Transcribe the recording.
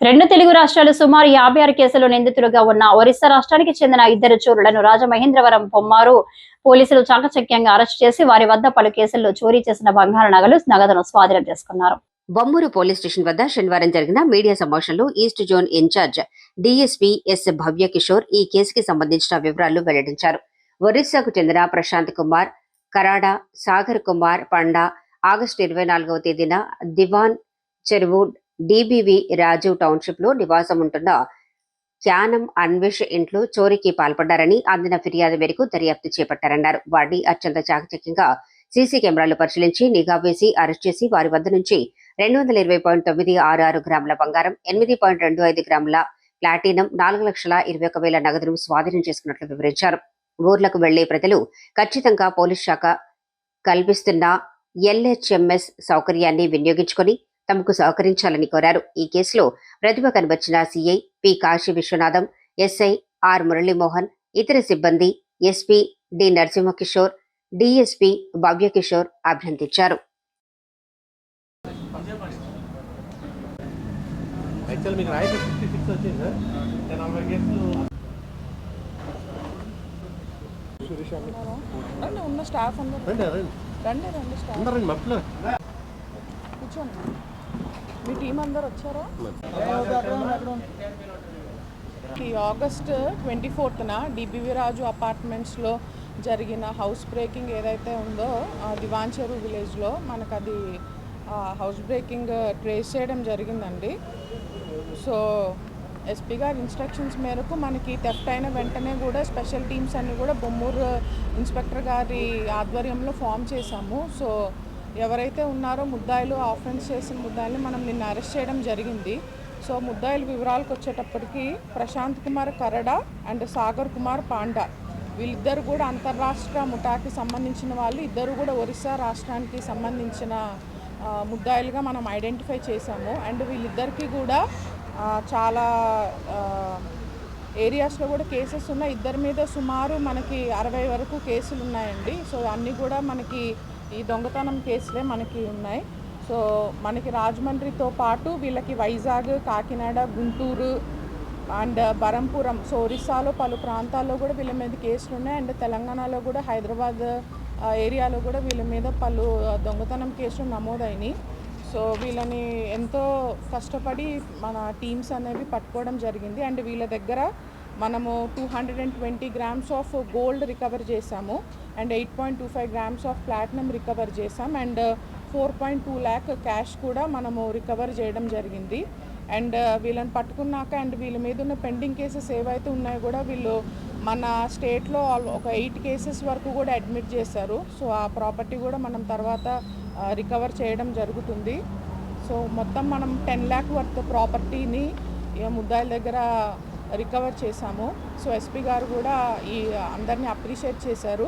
రెండు తెలుగు రాష్ట్రాలు సుమారు యాభై ఆరు కేసులు నిందితులుగా ఉన్న ఒరిస్సా రాష్ట్రానికి చెందిన ఇద్దరు చోరులను రాజమహేంద్రవరం బొమ్మారు పోలీసులు చాకచక్యంగా అరెస్ట్ చేసి వారి వద్ద పలు కేసుల్లో చోరీ చేసిన బంగారు నగలు నగదును స్వాధీనం చేసుకున్నారు. బొమ్మూరు పోలీస్ స్టేషన్ వద్ద శనివారం జరిగిన మీడియా సమావేశంలో east zone in charge DSP S Bhavya Kishore ఈ కేసుకి సంబంధించిన వివరాలు వెల్లడించారు. ఒరిస్సాకు చెందిన ప్రశాంత్ కుమార్ కరాడా సాగర్ కుమార్ పండా ఆగస్టు ఇరవై నాలుగవ తేదీన దివాన్ చెరువు డిబివి రాజీవ్ టౌన్షిప్లో నివాసం ఉంటున్న క్యానం అన్వేష్ ఇంట్లో చోరీకి పాల్పడ్డారని అందిన ఫిర్యాదు మేరకు దర్యాప్తు చేపట్టారన్నారు. వారిని అత్యంత చాకచక్యంగా సీసీ కెమెరాలు పరిశీలించి నిఘా వేసి అరెస్ట్ చేసి వారి వద్ద నుంచి రెండు వందల ఇరవై పాయింట్ తొమ్మిది ఆరు ఆరు గ్రాముల బంగారం ఎనిమిది పాయింట్ రెండు ఐదు గ్రాముల ప్లాటినం నాలుగు లక్షల ఇరవై ఒక వేల నగదును స్వాధీనం చేసుకున్నట్లు వివరించారు. ఊర్లకు వెళ్ళే ప్రజలు ఖచ్చితంగా పోలీస్ శాఖ కల్పిస్తున్న ఎల్హెచ్ఎంఎస్ సౌకర్యాన్ని వినియోగించుకొని తమకు సహకరించాలని కోరారు. ఈ కేసులో ప్రతిభ కనబర్చిన CI P Kashi Vishwanatham SI R Muralimohan ఇతర సిబ్బంది SP D Narasimhakishore DSP Bhavyakishore. రండి ఉన్న స్టాఫ్ అందరూ. రండి రండి. స్టాఫ్. అందరు రండి మప్పులు కూర్చోండి. మీ టీం అందరు వచ్చారా? ఈ ఆగస్ట్ ట్వంటీ ఫోర్త్న డిబివి రాజు అపార్ట్మెంట్స్లో జరిగిన హౌస్ బ్రేకింగ్ ఏదైతే ఉందో ఆ దివాన్ విలేజ్లో మనకు అది హౌస్ బ్రేకింగ్ ట్రేస్ చేయడం జరిగిందండి. సో ఎస్పీ గారి ఇన్స్ట్రక్షన్స్ మేరకు మనకి థెఫ్ట్ అయిన వెంటనే కూడా స్పెషల్ టీమ్స్ అన్నీ కూడా బొమ్మూరు ఇన్స్పెక్టర్ గారి ఆధ్వర్యంలో ఫామ్ చేశాము. సో ఎవరైతే ఉన్నారో ముద్దాయిలు ఆఫెన్స్ చేసిన ముద్దాయిల్ని మనం నిన్న అరెస్ట్ చేయడం జరిగింది. సో ముద్దాయిల వివరాలకు వచ్చేటప్పటికి ప్రశాంత్ కుమార్ కరడ అండ్ సాగర్ కుమార్ పాండా. వీళ్ళిద్దరు కూడా అంతర్రాష్ట్ర ముఠాకి సంబంధించిన వాళ్ళు. ఇద్దరు కూడా ఒరిస్సా రాష్ట్రానికి సంబంధించిన ముద్దాయిలుగా మనం ఐడెంటిఫై చేశాము. అండ్ వీళ్ళిద్దరికీ కూడా చాలా ఏరియాస్లో కూడా కేసెస్ ఉన్నాయి. ఇద్దరి మీద సుమారు మనకి అరవై వరకు కేసులు ఉన్నాయండి. సో అన్నీ కూడా మనకి ఈ దొంగతనం కేసులే మనకి ఉన్నాయి. సో మనకి రాజమండ్రితో పాటు వీళ్ళకి వైజాగ్ కాకినాడ గుంటూరు అండ్ బరంపురం సో ఒరిస్సాలో పలు ప్రాంతాల్లో కూడా వీళ్ళ మీద కేసులు ఉన్నాయి. అండ్ తెలంగాణలో కూడా హైదరాబాద్ ఏరియాలో కూడా వీళ్ళ మీద పలు దొంగతనం కేసులు నమోదైనాయి. సో వీళ్ళని ఎంతో కష్టపడి మన టీమ్స్ అనేవి పట్టుకోవడం జరిగింది. అండ్ వీళ్ళ దగ్గర మనము two hundred and twenty grams of gold recover చేసాము and eight point two five grams of platinum recover చేసాం and four point two lakh cash కూడా మనము రికవర్ చేయడం జరిగింది. అండ్ uh, వీళ్ళని పట్టుకున్నాక అండ్ వీళ్ళ మీద ఉన్న పెండింగ్ కేసెస్ ఏవైతే ఉన్నాయో కూడా వీళ్ళు మన స్టేట్లో ఆల్- ఒక ఎయిట్ కేసెస్ వరకు కూడా అడ్మిట్ చేశారు. సో ఆ ప్రాపర్టీ కూడా మనం తర్వాత రికవర్ చేయడం జరుగుతుంది. సో మొత్తం మనం టెన్ ల్యాక్ వర్త్ ప్రాపర్టీని ముద్దాయిల దగ్గర రికవర్ చేశాము. సో ఎస్పీ గారు కూడా ఈ అందరినీ అప్రిషియేట్ చేశారు.